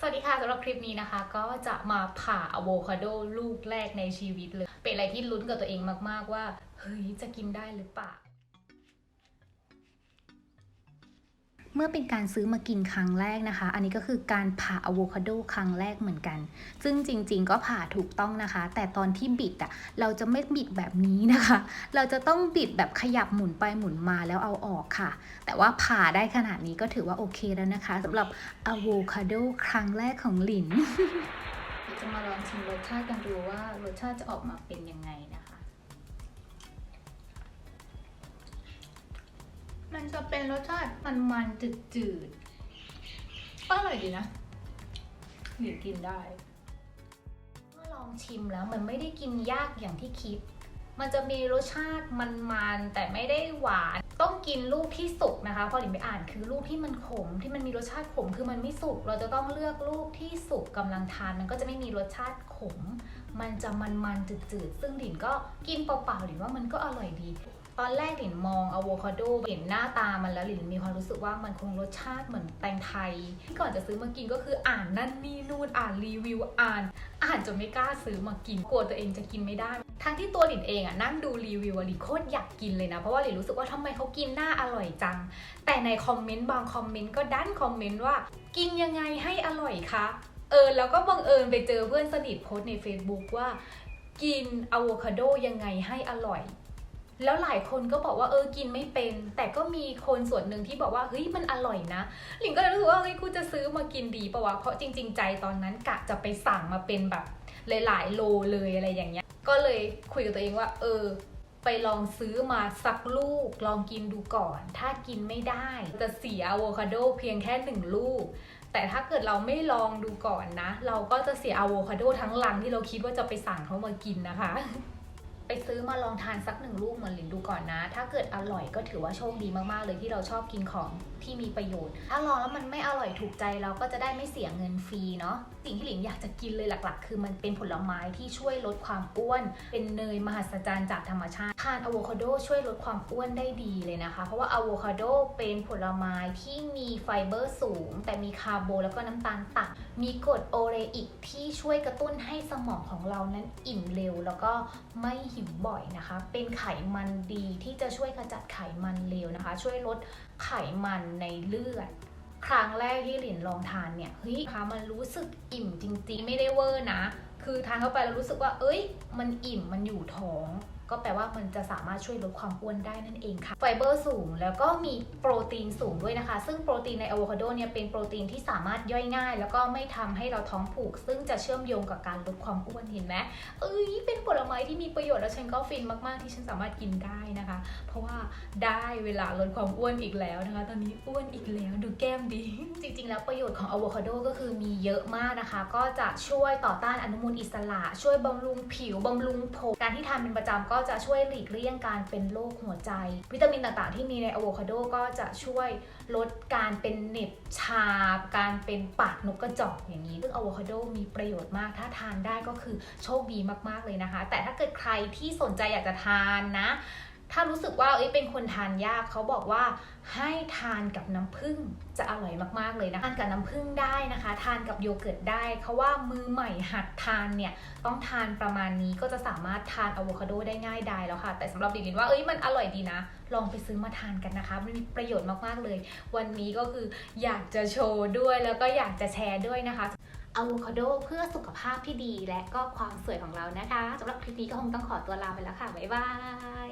สวัสดีค่ะสำหรับคลิปนี้นะคะ ก็จะมาผ่าอะโวคาโดลูกแรกในชีวิตเลย เป็นอะไรที่ลุ้นกับตัวเองมาก ๆ ว่า เฮ้ย จะกินได้หรือเปล่า เมื่อเป็นการซื้อมากินครั้งแรกนะคะ อันนี้ก็คือการผ่าอะโวคาโดครั้งแรกเหมือนกัน ซึ่งจริง ๆ ก็ผ่าถูกต้องนะคะ แต่ตอนที่บิดอะเราจะไม่บิดแบบนี้นะคะ เราจะต้องบิดแบบขยับหมุนไปหมุนมาแล้วเอาออกค่ะ แต่ว่าผ่าได้ขนาดนี้ก็ถือว่าโอเคแล้วนะคะสำหรับอะโวคาโดครั้งแรกของหลินจะมาลองชิมรสชาติกันดูว่ารสชาติจะออกมาเป็นยังไงนะคะ มันจะเป็นรสชาติมันมันจืดจืดๆอร่อยดีนะหลินกินได้ เมื่อลองชิมแล้วมันไม่ได้กินยากอย่างที่คิด มันจะมีรสชาติมันๆแต่ไม่ได้หวาน ต้องกินลูกที่สุกนะคะพอหลินไปอ่านคือลูกที่มันขมที่มันมีรสชาติขมคือมันไม่สุก เราจะต้องเลือกลูกที่สุกกำลังทาน มันก็จะไม่มีรสชาติขม มันจะมันๆจืดๆซึ่งหลินก็กินเปล่าๆหลินว่ามันก็อร่อยดี ตอนแรกหลินมองอะโวคาโดเห็นหน้าตามันแล้วหลินมีความรู้สึกว่ามันคงรสชาติเหมือนแตงไทย ที่ก่อนจะซื้อมากินก็คืออ่านนั่นนี่นู่นอ่านรีวิวอ่าน อ่านจนไม่กล้าซื้อมากินกลัวตัวเองจะกินไม่ได้ ทั้งที่ตัวหลินเองอะนั่งดูรีวิวหลินโคตรอยากกินเลยนะเพราะว่าหลินรู้สึกว่าทำไมเขากินหน้าอร่อยจัง แต่ในคอมเมนต์บางคอมเมนต์ก็ดันคอมเมนต์ว่า กินยังไงให้อร่อยคะเออแล้วก็บังเอิญไปเจอเพื่อนสนิทโพสต์ใน Facebook ว่า กินอะโวคาโดยังไงให้อร่อย แล้วหลายคนก็บอกว่าเออกินไม่เป็น แต่ก็มีคนส่วนหนึ่งที่บอกว่าเฮ้ยมันอร่อยนะ หลิงก็เลยรู้สึกว่าเฮ้ยกูจะซื้อมากินดีปะวะ เพราะจริง ๆ ใจตอนนั้นกะจะไปสั่งมาเป็นแบบหลายๆโลเลยอะไรอย่างเงี้ย ก็เลยคุยกับตัวเองว่า เออ ไปลองซื้อมาสักลูก ลองกินดูก่อน ถ้ากินไม่ได้จะเสียอะโวคาโดเพียงแค่หนึ่งลูกแต่ถ้าเกิดเราไม่ลองดูก่อนนะ เราก็จะเสียอะโวคาโดทั้งลังที่เราคิดว่าจะไปสั่งเขามากินนะคะ ไปซื้อมาลองทานสักหนึ่งลูกเหมือนหลินดูก่อนนะ ถ้าเกิดอร่อยก็ถือว่าโชคดีมากๆเลยที่เราชอบกินของที่มีประโยชน์ ถ้าลองแล้วมันไม่อร่อยถูกใจเราก็จะได้ไม่เสียเงินฟรีเนาะ สิ่งที่หลินอยากจะกินเลยหลัก ๆ คือมันเป็นผลไม้ที่ช่วยลดความอ้วน เป็นเนยมหัศจรรย์จากธรรมชาติ ทานอะโวคาโดช่วยลดความอ้วนได้ดีเลยนะคะ เพราะว่าอะโวคาโดเป็นผลไม้ที่มีไฟเบอร์สูง แต่มีคาร์โบแล้วก็น้ำตาลต่ำมีกรดโอเรอิกที่ช่วยกระตุ้นให้สมองของเรานั้นอิ่มเร็ว แล้วก็ไม่หิวบ่อยนะคะ เป็นไขมันดีที่จะช่วยขจัดไขมันเลวนะคะ ช่วยลดไขมันในเลือด ครั้งแรกที่หลินลองทานเนี่ยเฮ้ยคะมันรู้สึกอิ่มจริงๆ ไม่ได้เวอร์นะ คือทานเข้าไปแล้วรู้สึกว่า เอ้ย มันอิ่มมันอยู่ท้อง ก็แปลว่ามันจะสามารถช่วยลดความอ้วนได้นั่นเองค่ะ ไฟเบอร์สูงแล้วก็มีโปรตีนสูงด้วยนะคะ ซึ่งโปรตีนในอะโวคาโดเนี่ยเป็นโปรตีนที่สามารถย่อยง่าย แล้วก็ไม่ทำให้เราท้องผูก ซึ่งจะเชื่อมโยงกับการลดความอ้วนเห็นไหมเอ้ยเป็นผลไม้ที่มีประโยชน์แล้วฉันก็ฟินมากๆที่ฉันสามารถกินได้นะคะ เพราะว่าได้เวลาลดความอ้วนอีกแล้วนะคะ ตอนนี้อ้วนอีกแล้วดูแก้มดี จริง ๆ แล้วประโยชน์ของอะโวคาโดก็คือมีเยอะมากนะคะ ก็จะช่วยต่อต้านอนุมูลอิสระ ช่วยบำรุงผิวบำรุงผมการที่ทานเป็นประจำก็จะช่วยหลีกเลี่ยงการเป็นโรคหัวใจ วิตามินต่างๆ ที่มีในอะโวคาโดก็จะช่วยลดการเป็นเหน็บชา การเป็นปากนกกระจอกอย่างนี้ ซึ่งอะโวคาโดมีประโยชน์มาก ถ้าทานได้ก็คือโชคดีมากๆเลยนะคะ แต่ถ้าเกิดใครที่สนใจอยากจะทานนะ ถ้ารู้สึกว่าเอ้ยเป็นคนทานยากเขาบอกว่าให้ทานกับน้ำผึ้งจะอร่อยมากๆเลยนะทานกับน้ำผึ้งได้นะคะ ทานกับโยเกิร์ตได้เขาว่ามือใหม่หัดทานเนี่ยต้องทานประมาณนี้ก็จะสามารถทานอะโวคาโดได้ง่ายได้แล้วค่ะ แต่สำหรับดิลินว่าเอ้ยมันอร่อยดีนะ ลองไปซื้อมาทานกันนะคะ มันมีประโยชน์มากๆเลย วันนี้ก็คืออยากจะโชว์ด้วยแล้วก็อยากจะแชร์ด้วยนะคะอะโวคาโดเพื่อสุขภาพที่ดีและก็ความสวยของเรานะคะสำหรับคลิปนี้ก็คงต้องขอตัวลาไปแล้วค่ะบ๊ายบาย